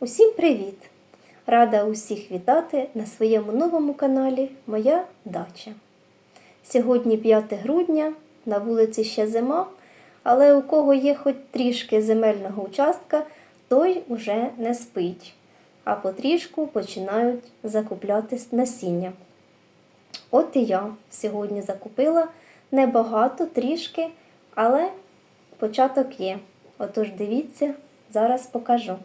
Усім привіт! Рада усіх вітати на своєму новому каналі Моя дача. Сьогодні 5 грудня, на вулиці ще зима, але у кого є хоч трішки земельного участка, той уже не спить, а потрішку починають закупляти насіння. От і я сьогодні закупила небагато, трішки, але початок є. Отож, дивіться, зараз покажу.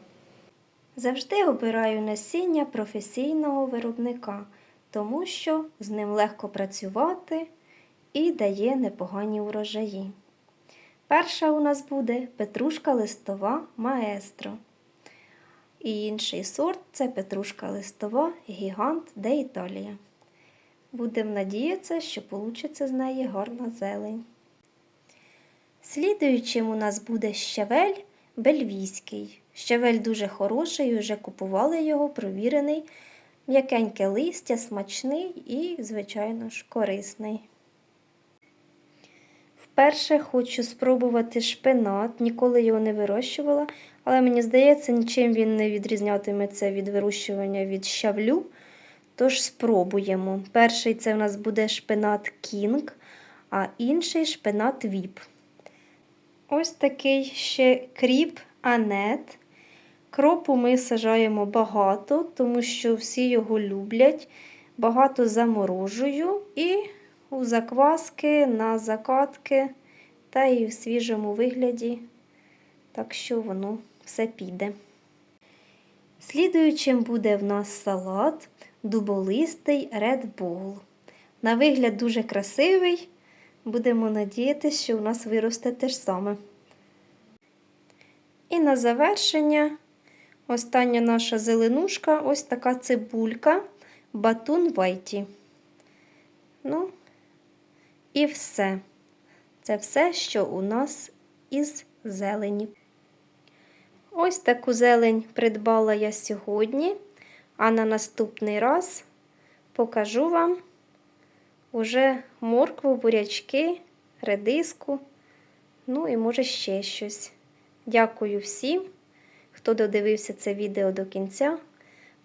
Завжди обираю насіння професійного виробника, тому що з ним легко працювати і дає непогані урожаї. Перша у нас буде петрушка листова маестро. І інший сорт це петрушка листова гігант де Італія. Будемо надіятися, що вийде з неї гарна зелень. Слідуючим у нас буде щавель бельвійський. Щавель дуже хороший, вже купували його, провірений, м'якеньке листя, смачний і, звичайно ж, корисний. Вперше хочу спробувати шпинат, ніколи його не вирощувала, але мені здається, нічим він не відрізнятиметься від вирощування від щавлю. Тож спробуємо. Перший це у нас буде шпинат Кінг, а інший шпинат Віп. Ось такий ще кріп Анет. Кропу ми сажаємо багато, тому що всі його люблять. Багато заморожую і у закваски, на закатки та і в свіжому вигляді, так що воно все піде. Слідуючим буде в нас салат дуболистий Red Bull. На вигляд дуже красивий. Будемо надіятися, що у нас виросте те ж саме. І на завершення остання наша зеленушка ось така цибулька батун вайті. Ну, і все. Це все, що у нас із зелені. Ось таку зелень придбала я сьогодні, а на наступний раз покажу вам уже моркву, бурячки, редиску, ну і може ще щось. Дякую всім, хто додивився це відео до кінця.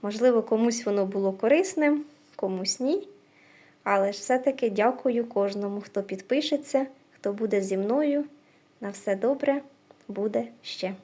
Можливо, комусь воно було корисним, комусь ні. Але ж все-таки дякую кожному, хто підпишеться, хто буде зі мною. На все добре буде ще.